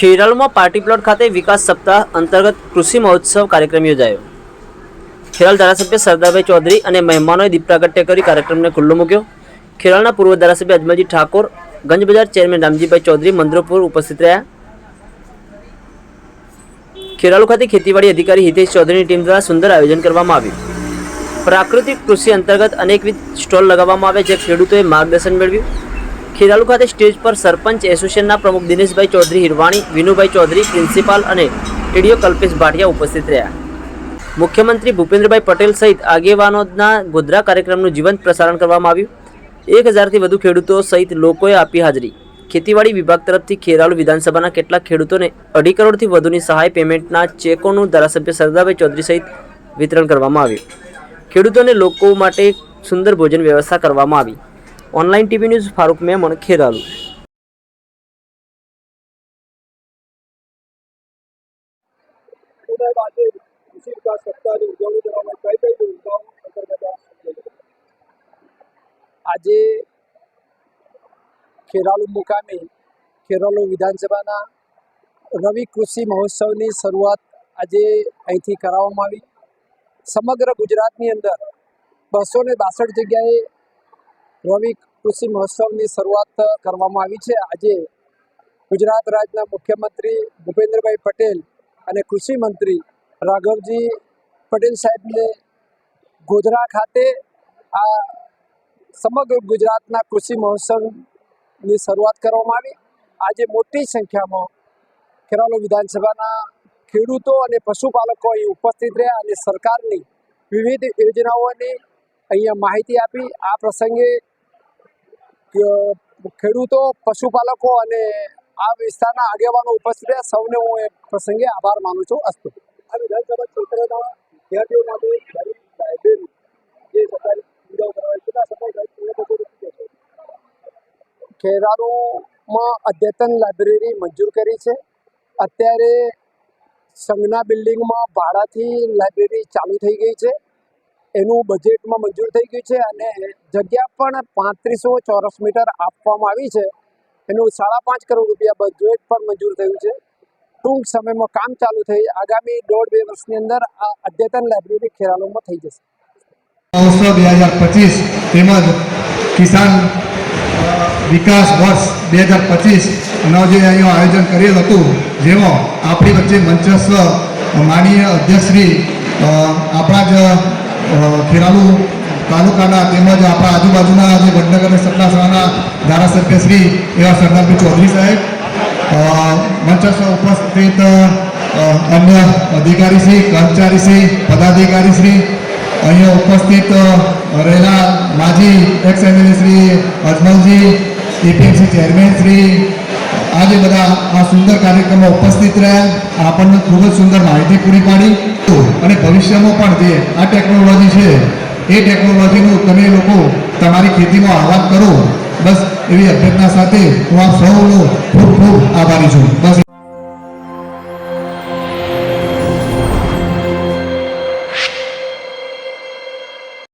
ખેરાલુમાં party plot ખાતે વિકાસ સપ્તાહ અંતર્ગત કૃષિ મહોત્સવ કાર્યક્રમ યોજાયો. ખેરાલ ધારાસભ્ય સરદારભાઈ ચૌધરી અને મહેમાનોએ દીપ પ્રાગટ્ય કરી કાર્યક્રમને ખુલ્લો મૂક્યો. ખેરાલના પૂર્વ ધારાસભ્ય અજમલજી ઠાકોર ગંજ બજાર ચેરમેન રામજીભાઈ ચૌધરી મંદ્રોપુર ઉપસ્થિત રહ્યા. ખેરાલુ ખાતે ખેતીવાડી અધિકારી હિતેશ ચૌધરીની ટીમ દ્વારા સુંદર આયોજન કરવામાં આવ્યું. પ્રાકૃતિક કૃષિ અંતર્ગત અનેકવિધ સ્ટોલ લગાવવામાં આવ્યા, જે ખેડૂતોએ માર્ગદર્શન મેળવ્યું. ખેરાલુ ખાતે સ્ટેજ પર સરપંચ એસોસિએશનના પ્રમુખ દિનેશભાઈ ચૌધરી હિરવાણી, વિનુભાઈ ચૌધરી, પ્રિન્સિપાલ અને ટીડીઓ કલ્પેશ ભાટિયા ઉપસ્થિત રહ્યા. મુખ્યમંત્રી ભૂપેન્દ્રભાઈ પટેલ સહિત આગેવાનોના ગોધરા કાર્યક્રમનું જીવંત પ્રસારણ કરવામાં આવ્યું. એક હજારથી વધુ ખેડૂતો સહિત લોકોએ આપી હાજરી. ખેતીવાડી વિભાગ તરફથી ખેરાલુ વિધાનસભાના કેટલાક ખેડૂતોને અઢી કરોડથી વધુની સહાય પેમેન્ટના ચેકોનું ધારાસભ્ય સરદારભાઈ ચૌધરી સહિત વિતરણ કરવામાં આવ્યું. ખેડૂતોને લોકો માટે સુંદર ભોજન વ્યવસ્થા કરવામાં આવી. Online TV news Farooq Memon Kheralu સમુદાય માટે કૃષિ વિકાસ સપ્તાહની ઉજવણી કરવામાં કઈ કઈ યોજનાઓ અંતર્ગત આ યોજાઈ? આજે ખેરાલુ મુકામે ખેરાલુ વિધાનસભાના રવિ કૃષિ મહોત્સવની શરૂઆત આજે અહીંથી કરાવવામાં આવી સમગ્ર ગુજરાતની અંદર બસો ને બાસઠ જગ્યાએ રવિ કૃષિ મહોત્સવની શરૂઆત કરવામાં આવી છે. આજે ગુજરાત રાજ્યના મુખ્યમંત્રી ભૂપેન્દ્રભાઈ પટેલ અને કૃષિ મંત્રી રાઘવજી પટેલ સાહેબને ગોધરા ખાતે આ સમગ્ર ગુજરાતના કૃષિ મહોત્સવની શરૂઆત કરવામાં આવી. આજે મોટી સંખ્યામાં ખેરાલુ વિધાનસભાના ખેડૂતો અને પશુપાલકો અહીં ઉપસ્થિત રહ્યા અને સરકારની વિવિધ યોજનાઓની અહીંયા માહિતી આપી. આ પ્રસંગે ખેડૂતો પશુપાલકો અને આ વિસ્તારના આગેવાનો ઉપસ્થિત રહ્યા. સૌને હું એ પ્રસંગે આભાર માનું છું. અસ્તુ. આ વિધાનસભા ક્ષેત્રના વિદ્યાર્થીઓ માટે લાઇબ્રેરી જે સરકારી સુવિધાઓ? ખેરાલુમાં અદ્યતન લાઇબ્રેરી મંજૂર કરી છે. અત્યારે સંઘના બિલ્ડિંગમાં ભાડાથી લાઇબ્રેરી ચાલુ થઈ ગઈ છે. એનું બજેટમાં મંજૂર થઈ ગયું છે અને જગ્યા પણ પાંત્રીસો ચોરસ મીટર આપવામાં આવી છે. એનું સાડા પાંચ કરોડ રૂપિયા બજેટ પણ મંજૂર થયું છે. ટૂંક સમયમાં કામ ચાલુ થઈ, આગામી દોઢ બે વર્ષની અંદર આ અદ્યતન લાઇબ્રેરી ખેરાલુમાં થઈ જશે. મહોત્સવ બે હજાર પચીસ તેમજ કિસાન વિકાસ વર્ષ બે હજાર પચીસનો જે અહીંયા આયોજન કરેલ હતું, જેમાં આપણી વચ્ચે મંચસ્વ માનીય અધ્યક્ષશ્રી આપણા જ ખેરાલુ તાલુકાના તેમજ આપણા આજુબાજુના જે વડનગર અને સતલાસણાના ધારાસભ્યશ્રી એવા સરદારભાઈ ચૌધરી સાહેબ મંચસ્થ ઉપસ્થિત અન્ય અધિકારી શ્રી, કર્મચારી શ્રી, પદાધિકારી શ્રી, અહીંયા ઉપસ્થિત રહેલા માજી ex MLA Shri Ajmalji APMC chairman Shri આજે બધા આ સુંદર કાર્યક્રમમાં ઉપસ્થિત રહ્યા. આપણને ખૂબ જ સુંદર માહિતી પૂરી પાડી. અને ભવિષ્યમાં પણ જે આ ટેકનોલોજી છે, એ ટેકનોલોજીનું તમે લોકો તમારી ખેતીમાં આહવાન કરો. બસ એવી અભ્યર્થના સાથે હું આપ સૌનો ખૂબ ખૂબ આભારી છું. બસ